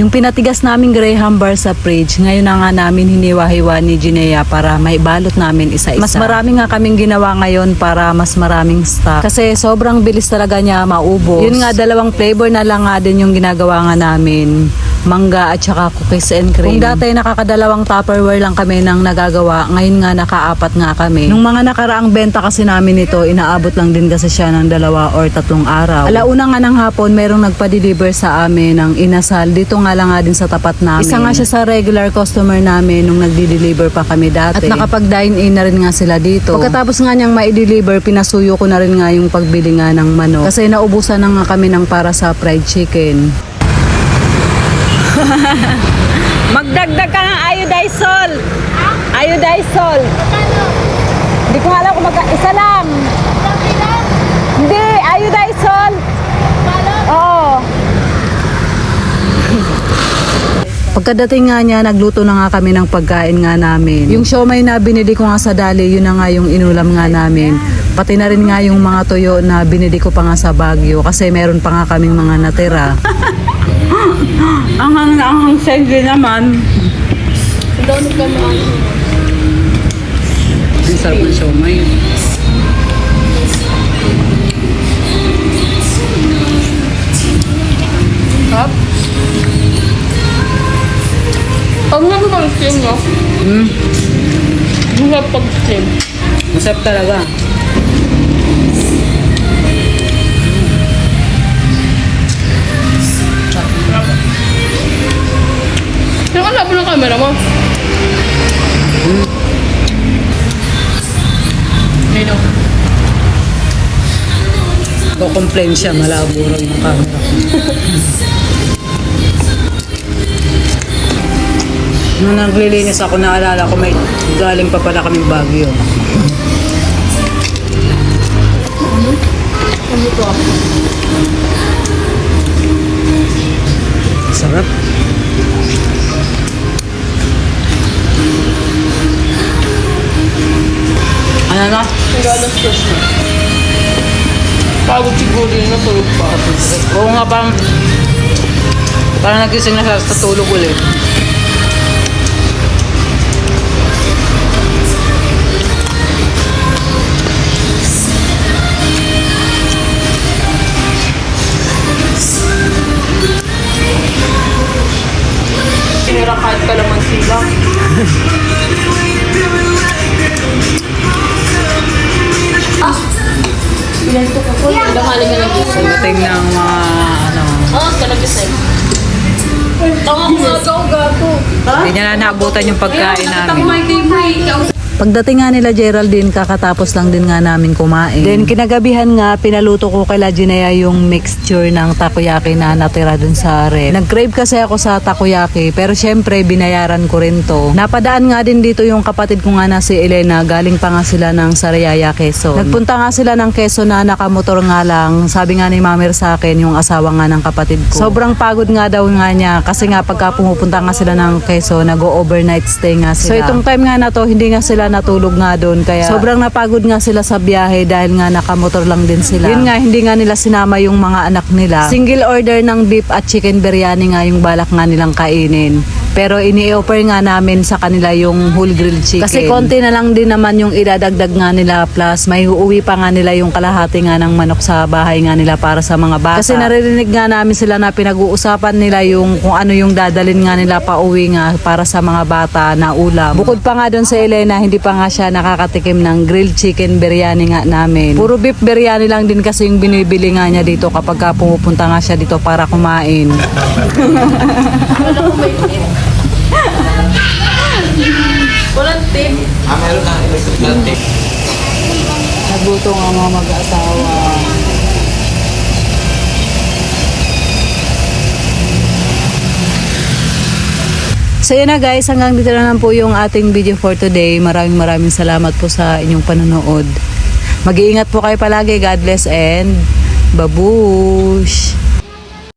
Yung pinatigas naming Graham bar sa fridge, ngayon na nga namin hiniwa-hiwa ni Ginea para may balot namin isa-isa. Mas marami nga kaming ginawa ngayon para mas maraming stock. Kasi sobrang bilis talaga niya maubos. Yun nga, dalawang flavor na lang nga din yung ginagawa nga namin mangga at saka cookies and cream. Kung dati nakakadalawang tupperware lang kami nang nagagawa, ngayon nga nakaapat nga kami. Nung mga nakaraang benta kasi namin ito, inaabot lang din kasi siya ng dalawa or tatlong araw. Alauna nga ng hapon, merong nagpa-deliver sa amin ng inasal. Dito nga lang nga din sa tapat namin. Isa nga siya sa regular customer namin nung nagdi-deliver pa kami dati. At nakapag-dine in na rin nga sila dito. Pagkatapos nga niyang ma-deliver, pinasuyo ko na rin nga yung pagbili nga ng manok. Kasi naubusan na nga kami ng para sa fried chicken. Magdagdag ka ng iodizol. Iodizol. Hindi ko alam kung magka... Isa lang. Hindi, iodizol. Oo. Pagkadating nga niya, nagluto na nga kami ng pagkain nga namin. Yung siomay na binili ko nga sa dali, yun na nga yung inulam nga namin. Pati na rin nga yung mga tuyo na binili ko pa nga sa Baguio kasi meron pa nga kaming mga natira. ang hang ang hang sengge naman. Ang sarap ng siomay. Steam no? Hmm, Buha pag steam. masarap talaga. Yung ang labo ng camera mo. Hmm. Nino. Ko-complain siya, malabo raw yung camera. Nung naglilinis ako, naalala ko may galing pa pala kaming Baguio. Ano? Sarap. Ano na? Ko siya. Pagod siguro yun natulog pa ako. Oo nga parang parang nagising na siya sa tulog ulit. Ng mga ano, Ah, kalagising. Tanga ko nga gato. Ha? hindi na naabutan yung pagkain Nakita ko namin. may favorite. Pagdating nga nila Geraldine, kakatapos lang din nga namin kumain. Then kinagabihan nga, pinaluto ko kay La Ginea yung mixture ng takoyaki na natira dun sa ref. Nag-crave kasi ako sa takoyaki, pero syempre binayaran ko rin to. Napadaan nga din dito yung kapatid ko nga na si Elena, galing pa nga sila ng Sariaya, Quezon. Nagpunta nga sila ng Quezon na nakamotor nga lang. Sabi nga ni Mamer sa akin, yung asawa nga ng kapatid ko. Sobrang pagod nga daw nga niya kasi nga pagka pumupunta nga sila ng Quezon, nag-overnight stay nga sila. So itong time nga na to, hindi nga sila natulog nga doon. Kaya sobrang napagod nga sila sa biyahe dahil nga nakamotor lang din sila. Yun nga, hindi nga nila sinama yung mga anak nila. Single order ng beef at chicken biryani nga yung balak nga nilang kainin. Pero ini-offer nga namin sa kanila yung whole grilled chicken. Kasi konti na lang din naman yung idadagdag nga nila plus may uuwi pa nga nila yung kalahati nga ng manok sa bahay nga nila para sa mga bata. Kasi naririnig nga namin sila na pinag-uusapan nila yung kung ano yung dadalin nga nila pa uwi nga para sa mga bata na ulam. Bukod pa nga doon sa Elena, hindi pa nga siya nakakatikim ng grilled chicken biryani nga namin. Puro beef biryani lang din kasi yung binibili nga niya dito kapag ka pumupunta nga siya dito para kumain. Ah, meron na. Meron tip. Naguto nga mga mag-asawa. So yun na guys, hanggang dito na lang po yung ating video for today. Maraming maraming salamat po sa inyong panonood. Mag-iingat po kayo palagi. God bless and babush!